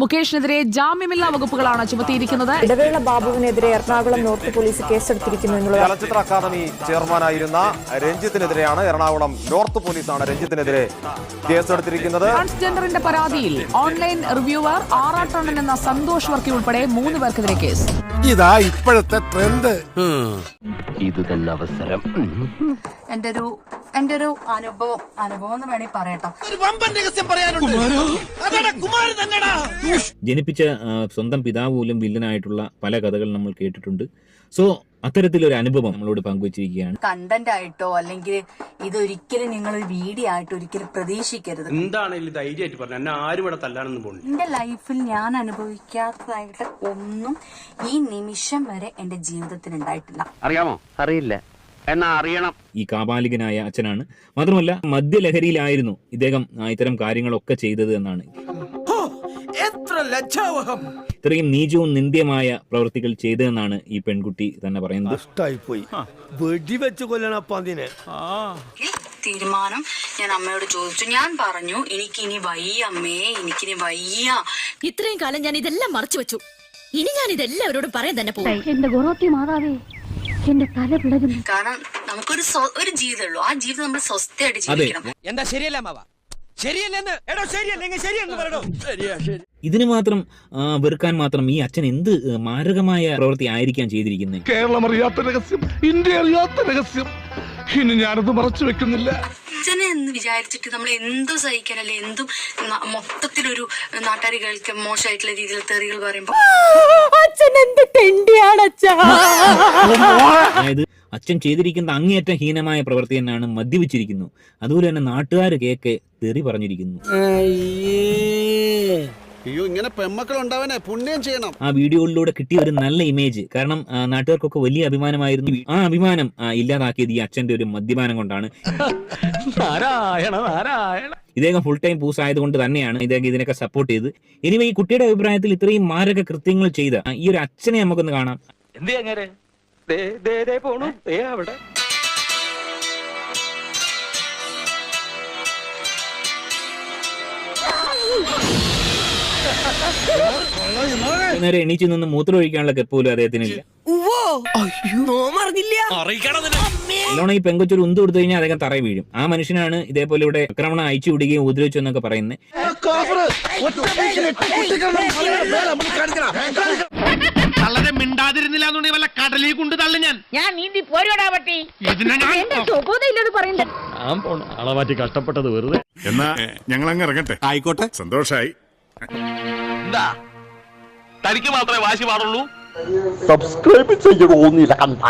മുകേഷിനെതിരെ ജാമ്യമില്ലാ വകുപ്പുകളാണ് ചുമത്തിയിരിക്കുന്നത്. ഇടവേള ബാബുവിനെതിരെ എറണാകുളം നോർത്ത് പോലീസ് കേസെടുത്തിരിക്കുന്നു ചലച്ചിത്ര അക്കാദമി ചെയർമാനായിരുന്ന രഞ്ജിത്തിനെതിരെയാണ് എറണാകുളം നോർത്ത് പോലീസാണ് രഞ്ജിത്തിനെതിരെ കേസെടുത്തിരിക്കുന്നത്. ട്രാൻസ്ജെൻഡറിന്റെ പരാതിയിൽ ഓൺലൈൻ റിവ്യൂവർ ആറാട്ടണ്ണൻ എന്ന സന്തോഷ് വർക്കി ഉൾപ്പെടെ മൂന്ന് പേർക്കെതിരെ കേസ്. ഇതാ ഇപ്പോഴത്തെ ട്രെൻഡ്. ഇത് തന്നെ അവസരം. എന്റെ ഒരു എന്റെ ഒരു അനുഭവം അനുഭവം എന്ന് വേണമെങ്കിൽ പറയട്ടോ. ജനിപ്പിച്ച സ്വന്തം പിതാവ് പോലും വില്ലനായിട്ടുള്ള പല കഥകൾ നമ്മൾ കേട്ടിട്ടുണ്ട്. സോ അത്തരത്തിലൊരു അനുഭവം നമ്മളോട് പങ്കുവച്ചിരിക്കുകയാണ്. കണ്ടന്റ് ആയിട്ടോ അല്ലെങ്കിൽ ഇതൊരിക്കലും നിങ്ങൾ ഒരു വീഡിയോ ആയിട്ട് ഒരിക്കലും പ്രതീക്ഷിക്കരുത്. എന്താണെങ്കിലും ധൈര്യമായിട്ട് പറഞ്ഞു എന്നെ ആരും ഇവിടെ എന്റെ ലൈഫിൽ ഞാൻ അനുഭവിക്കാത്തതായിട്ട് ഒന്നും ഈ നിമിഷം വരെ എന്റെ ജീവിതത്തിൽ ഉണ്ടായിട്ടില്ല. അറിയാമോ? അറിയില്ല. എന്നാ അറിയണം. ഈ കാപാലികനായ അച്ഛനാണ്. മാത്രമല്ല മദ്യലഹരിയിലായിരുന്നു ഇദ്ദേഹം ഇത്തരം കാര്യങ്ങളൊക്കെ ചെയ്തത് എന്നാണ്. ലജ്ജാവഹം. ഇത്രയും നീചവും നിന്ദ്യമായ പ്രവൃത്തികൾ ചെയ്തതെന്നാണ് ഈ പെൺകുട്ടി തന്നെ പറയുന്നത്. പോയി വെടിവെച്ച് കൊല്ലണപ്പ അതിനെ ഈ തീരുമാനം ഞാൻ അമ്മയോട് ചോദിച്ചു. ഞാൻ പറഞ്ഞു എനിക്കിനി വയ്യ അമ്മേ എനിക്കിനി വയ്യ. ഇത്രയും കാലം ഞാൻ ഇതെല്ലാം മറച്ചു വെച്ചു. ഇനി ഞാൻ ഇതെല്ലാവരോടും പറയാൻ തന്നെ പോകും. എന്റെ ഗുണോത്തി മാതാവേ എന്റെ തല പിളരുന്നു കാരണം നമുക്കൊരു സ്വ- ഒരു ജീവിതമുള്ളൂ ആ ജീവിതം നമ്മൾ സ്വസ്ഥയായിട്ട് ജീവിക്കണം. എന്താ ശരിയല്ല മാവ ശരിയല്ലെന്ന്. എടോ ശരിയല്ലെങ്കിൽ ശരിയെന്ന് പറയണോ ശരിയാ ശരി. ഇതിന് മാത്രം വെറുക്കാൻ മാത്രം ഈ അച്ഛൻ എന്ത് മാരകമായ പ്രവൃത്തി ആയിരിക്കാം ചെയ്തിരിക്കുന്നത്? കേരളം അറിയാത്ത രഹസ്യം ഇന്ത്യ അറിയാത്ത രഹസ്യം. ഇനി ഞാനത് മറച്ചു വെക്കുന്നില്ല. അച്ഛനെ എന്ന് വിചാരിച്ചിട്ട് നമ്മൾ എന്തും സഹിക്കാനല്ലേ എന്തും ന- മൊത്തത്തിലൊരു നാട്ടുകാരി കേൾക്കാൻ മോശമായിട്ടുള്ള രീതിയിൽ തെറികൾ പറയുമ്പോ. അച്ഛൻ എന്ത് തെണ്ടിയാണ് അച്ഛാ? അതായത് അച്ഛൻ ചെയ്തിരിക്കുന്ന അങ്ങേയറ്റം ഹീനമായ പ്രവൃത്തി തന്നെയാണ് മദ്യപിച്ചിരിക്കുന്നു. അതുപോലെ തന്നെ നാട്ടുകാർ കേക്ക് തെറി പറഞ്ഞിരിക്കുന്നു. അയ്യോ ഇങ്ങനെ പെമ്മക്കൾ ഉണ്ടാവനെ പുണ്യം ചെയ്യണം. ആ വീഡിയോയിലൂടെ കിട്ടിയ ഒരു നല്ല ഇമേജ് കാരണം ആ, നാട്ടുകാർക്കൊക്കെ വലിയ അഭിമാനമായിരുന്നു ആ അഭിമാനം ആ, ഇല്ലാതാക്കിയത് ഈ അച്ഛന്റെ ഒരു മദ്യപാനം കൊണ്ടാണ്. നാരായണ നാരായണ. ഇദ്ദേഹം ഫുൾ ടൈം പൂസ് ആയതുകൊണ്ട് തന്നെയാണ് ഇദ്ദേഹം ഇതിനൊക്കെ സപ്പോർട്ട് ചെയ്ത്. ഇനി ഈ കുട്ടിയുടെ അഭിപ്രായത്തിൽ ഇത്രയും മാരക കൃത്യങ്ങൾ ചെയ്ത ആ, ഈ ഒരു അച്ഛനെ നമുക്കൊന്ന് കാണാം. എന്ത് അങ്ങനെ ദേ ദേ ദേ പോണു. ദേ അവിടെ. നേരെ എണീച്ചു നിന്ന് മൂത്രമൊഴിക്കാനുള്ള കെപ്പ് പോലും അദ്ദേഹത്തിനില്ല. നല്ലോണം ഈ പെങ്കൊച്ചൊരു ഉന്ത് കൊടുത്തു കഴിഞ്ഞാൽ അദ്ദേഹം തറ വീഴും. ആ മനുഷ്യനാണ് ഇതേപോലെ ഇവിടെ ആക്രമണം അയച്ചു വിടുകയും ഉപദ്രവിച്ചു എന്നൊക്കെ പറയുന്നത് വളരെ മിണ്ടാതിരുന്നില്ല എന്നുണ്ടെങ്കിൽ വല്ല കടലിൽ കൊണ്ട് തള്ളു ഞാൻ. ഞാൻ നീന്തി പോരോടാ പട്ടി. പോണു ആളെ മാറ്റി കഷ്ടപ്പെട്ടത് വെറുതെ. എന്നാ ഞങ്ങൾ അങ്ങ് ഇറങ്ങട്ടെ. ആയിക്കോട്ടെ. സന്തോഷായി. എന്താ? തനിക്ക് മാത്രമേ വാശി പാടുള്ളൂ? സബ്സ്ക്രൈബ് ചെയ്യണമെന്നില്ല കണ്ട.